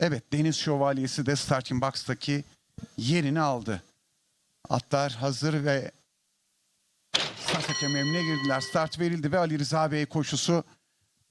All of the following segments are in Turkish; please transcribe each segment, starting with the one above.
Evet Deniz Şövalyesi de starting box'taki yerini aldı. Atlar hazır ve hakemi emrine girdiler. Start verildi ve Ali Rıza Bey koşusu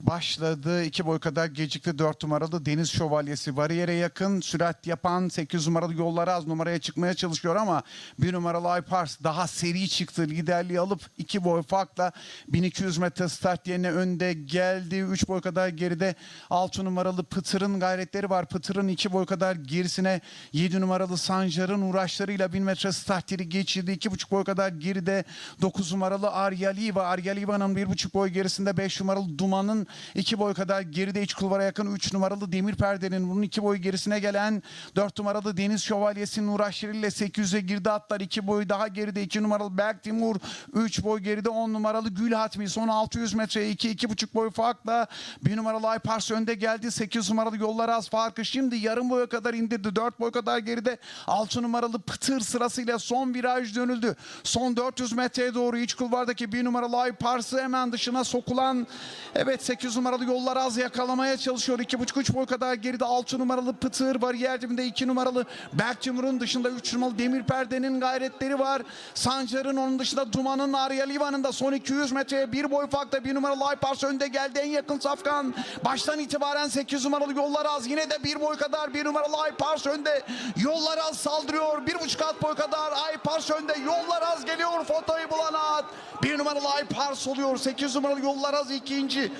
başladı. İki boy kadar gecikti. Dört numaralı Deniz Şövalyesi bariyere yakın. Sürat yapan 8 numaralı yolları az numaraya çıkmaya çalışıyor ama bir numaralı Aypars daha seri çıktı. Liderliği alıp iki boy farkla 1200 metre start yerine önde geldi. Üç boy kadar geride 6 numaralı Pıtır'ın gayretleri var. Pıtır'ın iki boy kadar gerisine 7 numaralı Sancar'ın uğraşlarıyla 1000 metre start yeri geçirdi. İki buçuk boy kadar geride 9 numaralı Aryaliva. Aryaliva'nın bir buçuk boy gerisinde 5 numaralı Duman'ın iki boy kadar geride iç kulvara yakın 3 numaralı Demir Perde'nin bunun iki boy gerisine gelen 4 numaralı Deniz Şövalyesi'nin uğraşlarıyla 800'e girdi atlar. iki boy daha geride 2 numaralı Berk Timur 3 boy geride 10 numaralı Gül Hatmi. Son 600 metreye 2 iki buçuk boy farkla. 1 numaralı Aypars önde geldi 8 numaralı Yollar Az farkı şimdi yarım boya kadar indirdi. 4 boy kadar geride 6 numaralı Pıtır sırasıyla son viraj dönüldü. Son 400 metreye doğru iç kulvardaki 1 numaralı Aypars'ı hemen dışına sokulan evet 8 numaralı Yollar Az yakalamaya çalışıyor. 2,5-3 boy kadar geride 6 numaralı Pıtır bariyer dibinde 2 numaralı Berk Timur'un dışında 3 numaralı Demir Perde'nin gayretleri var. Sancar'ın onun dışında Duman'ın Arya Livan'ın da son 200 metreye bir boy farkla 1 numaralı Aypars önde geldi. En yakın safkan. Baştan itibaren 8 numaralı Yollar Az. Yine de bir boy kadar 1 numaralı Aypars önde. Yollar Az saldırıyor. 1,5 at boy kadar Aypars önde. Yollar Az geliyor fotoyu bulan at. 1 numaralı Aypars oluyor. 8 numaralı Yollar Az. İkinci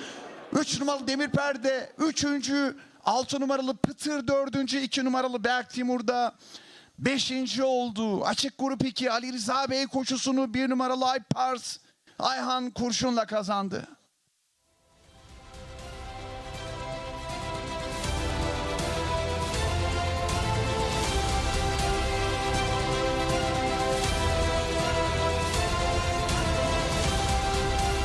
3 numaralı Demir Perde üçüncü 6 numaralı Pıtır dördüncü 2 numaralı Berk Timur'da Beşinci oldu. Açık grup 2 Ali Rıza Bey koşusunu bir numaralı Aypars Ayhan Kurşun'la kazandı.